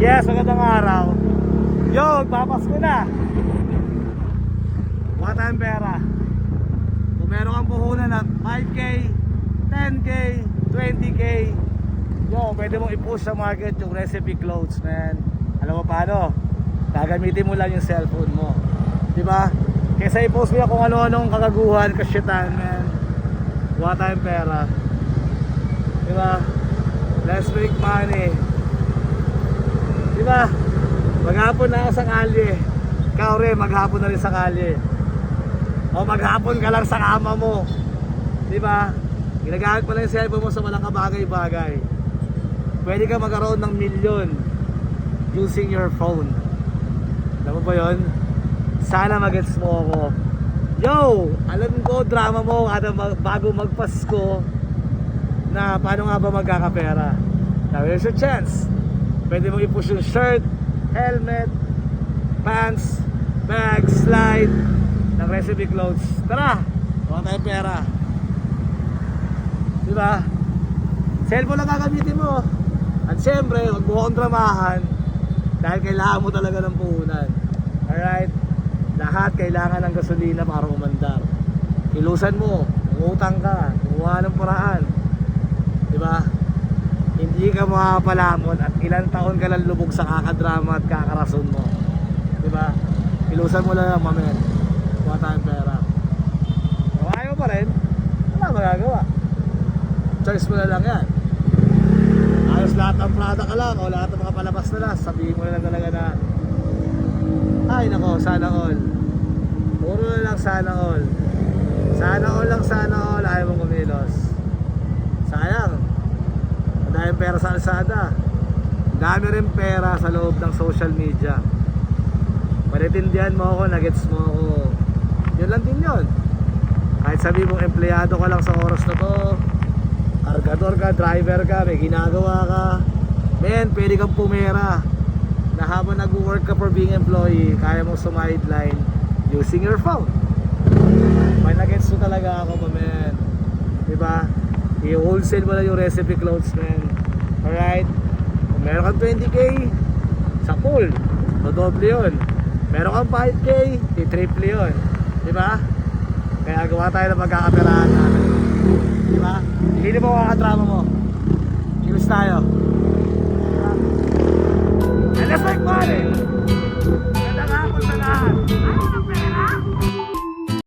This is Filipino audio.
guys, magandang araw. Yo, magpapasko na. Wala tayong pera. Kung meron kang puhunan na 5K, 10K, 20K, yo, pwede mong i-push sa market yung recipe clothes, man. Alam mo paano? Gagamitin mo lang yung cellphone mo. Di ba? Kesa i-post mo yan kung ano-anong kagaguhan, kasyatan, man. Wala tayong pera. Di ba? Let's make money. Di ba? Maghapon na ako sa kalye. Ikaw maghapon na rin sa kalye. O maghapon ka lang sa kama mo. Di ba? Ginagamit mo lang yung cellphone mo sa walang kabagay-bagay. Pwede ka magkaroon ng milyon using your phone. Alam mo ba yun? Sana magets mo ako. Yo! Alam ko, drama mo kada mag- bago magpasko na paano nga ba magkakapera. Now here's your chance. Pwede mo i-push yung shirt, helmet, pants, bag, slide, ng recipe clothes. Tara! Huwag tayong pera. Di ba? Cellphone lang gagamitin mo. At syempre, huwag mo dramahan dahil kailangan mo talaga ng puhunan. Alright? Lahat kailangan ng gasolina para umandar. Ilusan mo, umutang ka, kumuha ng paraan. Di ba? Hindi ka makapalamon at ilang taon ka lang lubog sa kakadrama at kakarason mo. Di ba? Ilusan mo lang ang. Kuha tayong pera. Kung ayaw pa rin, wala magagawa. Choice mo na lang yan. Ayos lahat ng product ka lang o lahat ng mga palabas na lang, sabihin mo na lang talaga na ay nako, sana all. Puro na lang sana all. Sana all lang sana all, ayaw mong kumilos. Daming pera sa alsada. Dami rin pera sa loob ng social media. Panitindihan mo ako, nagets mo ako. Yun lang din yun. Kahit sabi mong empleyado ka lang sa oras na to, kargador ka, driver ka, may ginagawa ka, men, pwede kang pumera na habang nag-work ka for being employee, kaya mong sumideline using your phone. May nagets mo talaga ako, men. Diba? I-wholesale mo lang yung recipe clothes, men. Alright? Kung meron kang 20k, sa pool, dodoble yun. Meron kang 5k, i-triple yun. Diba? Kaya gawa tayo ng pagkakapirahan natin. Diba? Hindi mo kakadrama mo. Kilos tayo. Diba? And let's make money!